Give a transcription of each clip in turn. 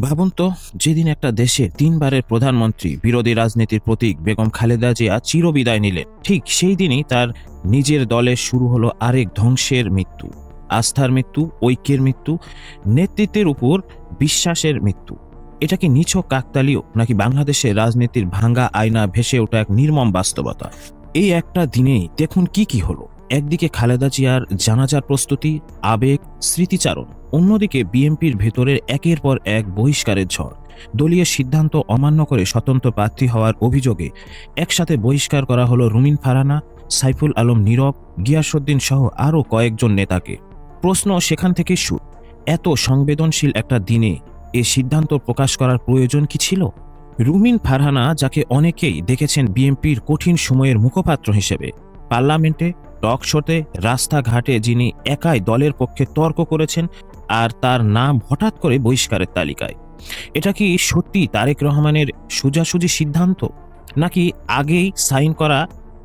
ভাবুন তো, যেদিন একটা দেশে তিনবারের প্রধানমন্ত্রী বিরোধী রাজনীতির প্রতীক বেগম খালেদা জিয়া চিরবিদায় নিলেন, ঠিক সেই দিনই তার নিজের দলে শুরু হলো আরেক ধ্বংসের মৃত্যু, আস্থার মৃত্যু, ঐক্যের মৃত্যু, নেতৃত্বের উপর বিশ্বাসের মৃত্যু। এটা কি নিছক কাকতালীয় নাকি বাংলাদেশের রাজনীতির ভাঙ্গা আয়না ভেসে ওঠা এক নির্মম বাস্তবতা? এই একটা দিনেই দেখুন কি কি হলো। একদিকে খালেদা জিয়ার জানাজার প্রস্তুতি, আবেগ, স্মৃতিচারণ অন্যদিকে বিএনপির ভেতরের একের পর এক বহিষ্কারের ঝড়। দলীয় সিদ্ধান্ত অমান্য করে স্বতন্ত্র প্রার্থী হওয়ার অভিযোগে একসাথে বহিষ্কার করা হলো রুমিন ফারানা, সাইফুল আলম নীরব গিয়াসুদ্দিন সহ আরও কয়েকজন নেতাকে। প্রশ্ন সেখান থেকে শুরু এত সংবেদনশীল একটা দিনে এ সিদ্ধান্ত প্রকাশ করার প্রয়োজন কি ছিল? রুমিন ফারহানা যাকে অনেকেই দেখেছেন বিএনপির কঠিন সময়ের মুখপাত্র হিসেবে, পার্লামেন্টে, টক শোতে, রাস্তাঘাটে যিনি একাই দলের পক্ষে তর্ক করেছেন আর তার নাম হঠাৎ করে বহিষ্কারের তালিকায়। এটা কি সত্যি তারেক রহমানের সোজাসুজি সিদ্ধান্ত? নাকি আগেই সাইন করা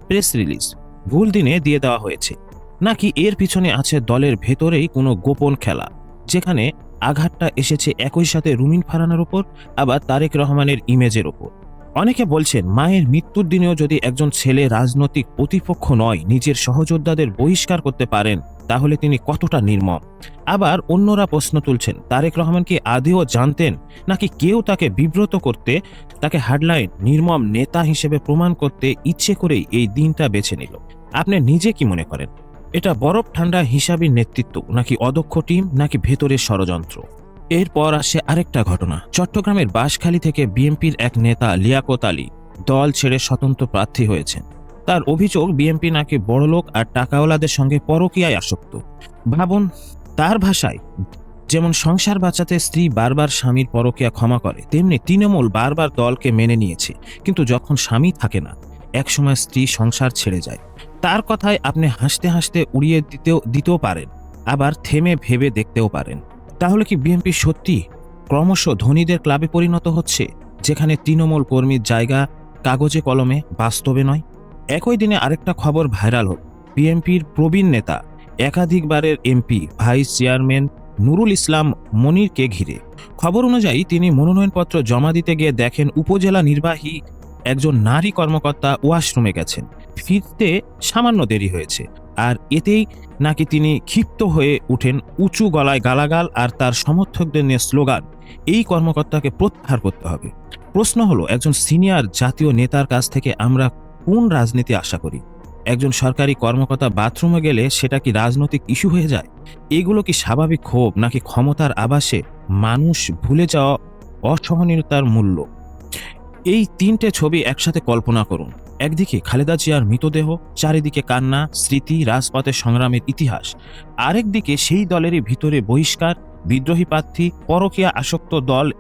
প্রেস রিলিজ, ভুল দিনে দিয়ে দেওয়া হয়েছে? নাকি এর পিছনে আছে দলের ভেতরেই কোনো গোপন খেলা, যেখানে আঘাতটা এসেছে একই সাথে রুমিন ফারানার ওপর, আবার তারেক রহমানের ইমেজের ওপর? অনেকে বলছেন, মায়ের মৃত্যুর দিনেও যদি একজন ছেলে রাজনৈতিক প্রতিপক্ষ নয়, নিজের সহযোদ্ধাদের বহিষ্কার করতে পারেন তাহলে তিনি কতটা নির্মম? আবার অন্যরা প্রশ্ন তুলছেন, তারেক রহমান কি আদেও জানতেন নাকি কেউ তাকে বিব্রত করতে, তাকে হাডলাইন নির্মম নেতা হিসেবে প্রমাণ করতে ইচ্ছে করেই এই দিনটা বেছে নিল। আপনি নিজে কি মনে করেন? এটা বরফ ঠান্ডা হিসাবে নেতৃত্ব নাকি অদক্ষ টিম নাকি ভেতরের ষড়যন্ত্র? এরপর আসে আরেকটা ঘটনা। চট্টগ্রামের বাঁশখালী থেকে বিএনপির এক নেতা লিয়াকত আলী দল ছেড়ে স্বতন্ত্র প্রার্থী হয়েছেন। তার অভিযোগ বিএনপি নাকি বড়লোক আর টাকাওয়ালাদের সঙ্গে পরকীয়ায় আসক্ত। ভাবুন, তার ভাষায় যেমন সংসার বাঁচাতে স্ত্রী বারবার স্বামীর পরকীয়া ক্ষমা করে, তেমনি তৃণমূল বারবার দলকে মেনে নিয়েছে, কিন্তু যখন স্বামী থাকে না, একসময় স্ত্রী সংসার ছেড়ে যায়। তার কথায় আপনি হাসতে হাসতে উড়িয়ে দিতেও দিতেও পারেন, আবার থেমে ভেবে দেখতেও পারেন। তাহলে কি বিএনপি সত্যি ক্রমশ ধনীদের ক্লাবে পরিণত হচ্ছে, যেখানে তৃণমূল কর্মীর জায়গা কাগজে কলমে বাস্তবে নয়? একই দিনে আরেকটা খবর ভাইরাল হল। বিএনপির প্রবীণ নেতা, একাধিকবারের MP, vice chairman Nurul Islam মনিরকে ঘিরে। খবর অনুযায়ী তিনি মনোনয়নপত্র জমা দিতে গিয়ে দেখেন উপজেলা নির্বাহী একজন নারী কর্মকর্তা ওয়াশরুমে গেছেন। ফিরতে সামান্য দেরি হয়েছে আর এতেই নাকি তিনি ক্ষিপ্ত হয়ে উঠেন উঁচু গলায় গালাগাল আর তার সমর্থকদের নিয়ে স্লোগান, এই কর্মকর্তাকে প্রত্যাহার করতে হবে। প্রশ্ন হলো, একজন সিনিয়র জাতীয় নেতার কাছ থেকে আমরা কোন রাজনীতি আশা করি? একজন সরকারি কর্মকর্তা বাথরুমে গেলে সেটা কি রাজনৈতিক ইস্যু হয়ে যায়? এগুলো কি স্বাভাবিক ক্ষোভ নাকি ক্ষমতার আবাসে মানুষ ভুলে যাওয়া অসহনীয়তার মূল্য? এই তিনটে ছবি একসাথে কল্পনা করুন। একদিকে খালেদা জিয়ার মৃতদেহ, চারিদিকে কান্না, স্মৃতি রাজপথের সংগ্রামের ইতিহাস। আরেকদিকে সেই দলেরই ভিতরে বহিষ্কার, বিদ্রোহী প্রার্থী, পরকীয়া আসক্ত দল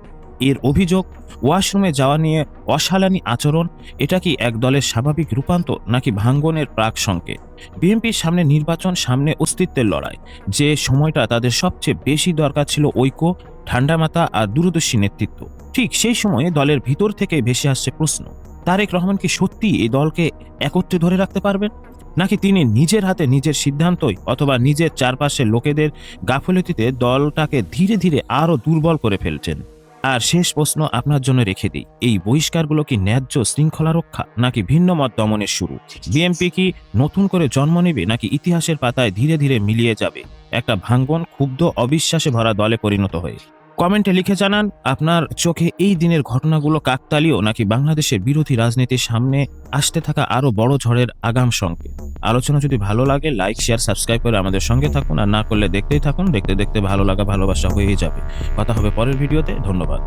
এর অভিযোগ, ওয়াশরুমে যাওয়া নিয়ে অশালানি আচরণ, এটা কি এক দলের স্বাভাবিক রূপান্তর নাকি ভাঙ্গনের প্রাক সংকেত? বিএনপির সামনে নির্বাচন, সামনে অস্তিত্বের লড়াই। যে সময়টা তাদের সবচেয়ে বেশি দরকার ছিল ঐক্য ঠান্ডা মাথা আর দূরদর্শী নেতৃত্ব। ঠিক সেই সময়ে দলের ভিতর থেকে ভেসে আসছে প্রশ্ন, তারেক রহমান কি সত্যি এই দলকে একত্রে ধরে রাখতে পারবেন? নাকি তিনি নিজের হাতে নিজের সিদ্ধান্তই অথবা নিজের চারপাশের লোকেদের গাফলতিতে দলটাকে ধীরে ধীরে আরও দুর্বল করে ফেলছেন? আর শেষ প্রশ্ন আপনার জন্য রেখে দিই। এই বহিষ্কারগুলো কি ন্যায্য শৃঙ্খলা রক্ষা, নাকি ভিন্ন মত দমনের শুরু? বিএনপি কি নতুন করে জন্ম নেবে, নাকি ইতিহাসের পাতায় ধীরে ধীরে মিলিয়ে যাবে? একটা ভাঙ্গন, ক্ষুব্ধ, অবিশ্বাসে ভরা দলে পরিণত হয়ে। কমেন্টে লিখে জানান, আপনার চোখে এই দিনের ঘটনাগুলো কাকতালীয় নাকি বাংলাদেশের বিরোধী রাজনীতির সামনে আসতে থাকা আরও বড় ঝড়ের আগাম সঙ্গে আলোচনা যদি ভালো লাগে, লাইক, শেয়ার, সাবস্ক্রাইব করে আমাদের সঙ্গে থাকুন আর না করলে দেখতেই থাকুন। দেখতে দেখতে ভালো লাগা, ভালোবাসা হয়েই যাবে। কথা হবে পরের ভিডিওতে। ধন্যবাদ।